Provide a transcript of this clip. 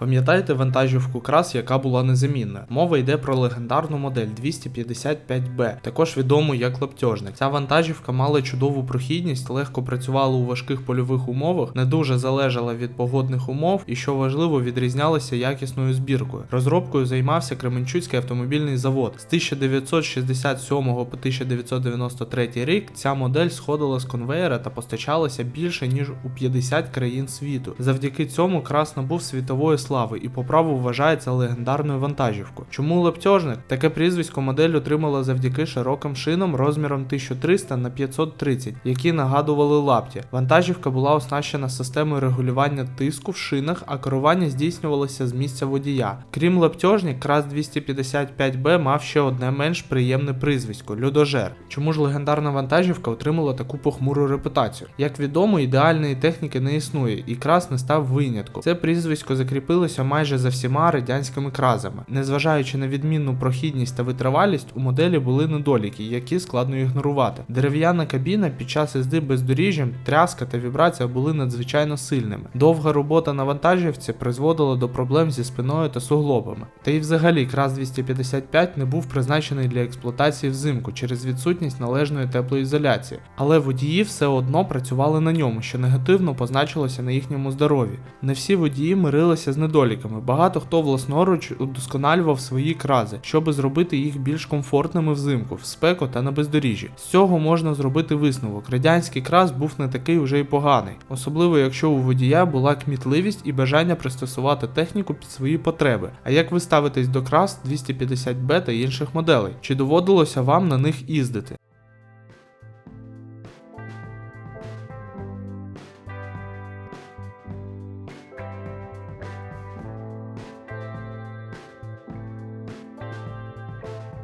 Пам'ятаєте вантажівку крас, яка була незамінна? Мова йде про легендарну модель 255B, також відому як лаптьожник. Ця вантажівка мала чудову прохідність, легко працювала у важких польових умовах, не дуже залежала від погодних умов і, що важливо, відрізнялася якісною збіркою. Розробкою займався Кременчуцький автомобільний завод. З 1967 по 1993 рік ця модель сходила з конвеєра та постачалася більше ніж у 50 країн світу. Завдяки цьому крас набув світової слави і по праву вважається легендарною вантажівкою. Чому лептьожник? Таке прізвисько модель отримала завдяки широким шинам розміром 1300 на 530, які нагадували лапті. Вантажівка була оснащена системою регулювання тиску в шинах, а керування здійснювалося з місця водія. Крім лептьожник, крас 255Б мав ще одне менш приємне прізвисько людожер. Чому ж легендарна вантажівка отримала таку похмуру репутацію? Як відомо, ідеальної техніки не існує, і крас не став винятком. Це прізвисько закріпилося майже за всіма радянськими кразами. Незважаючи на відмінну прохідність та витривалість, у моделі були недоліки, які складно ігнорувати. Дерев'яна кабіна під час їзди бездоріжжям, тряска та вібрація були надзвичайно сильними. Довга робота на вантажівці призводила до проблем зі спиною та суглобами. Та й взагалі крас 255 не був призначений для експлуатації взимку через відсутність належної теплоізоляції, але водії все одно працювали на ньому, що негативно позначилося на їхньому здоров'ї. Не всі водії мирилися з недоліками. Багато хто власноруч удосконалював свої крази, щоб зробити їх більш комфортними взимку, в спеку та на бездоріжжі. З цього можна зробити висновок. Радянський крас був не такий уже й поганий, особливо якщо у водія була кмітливість і бажання пристосувати техніку під свої потреби. А як ви ставитесь до крас 250B та інших моделей? Чи доводилося вам на них їздити?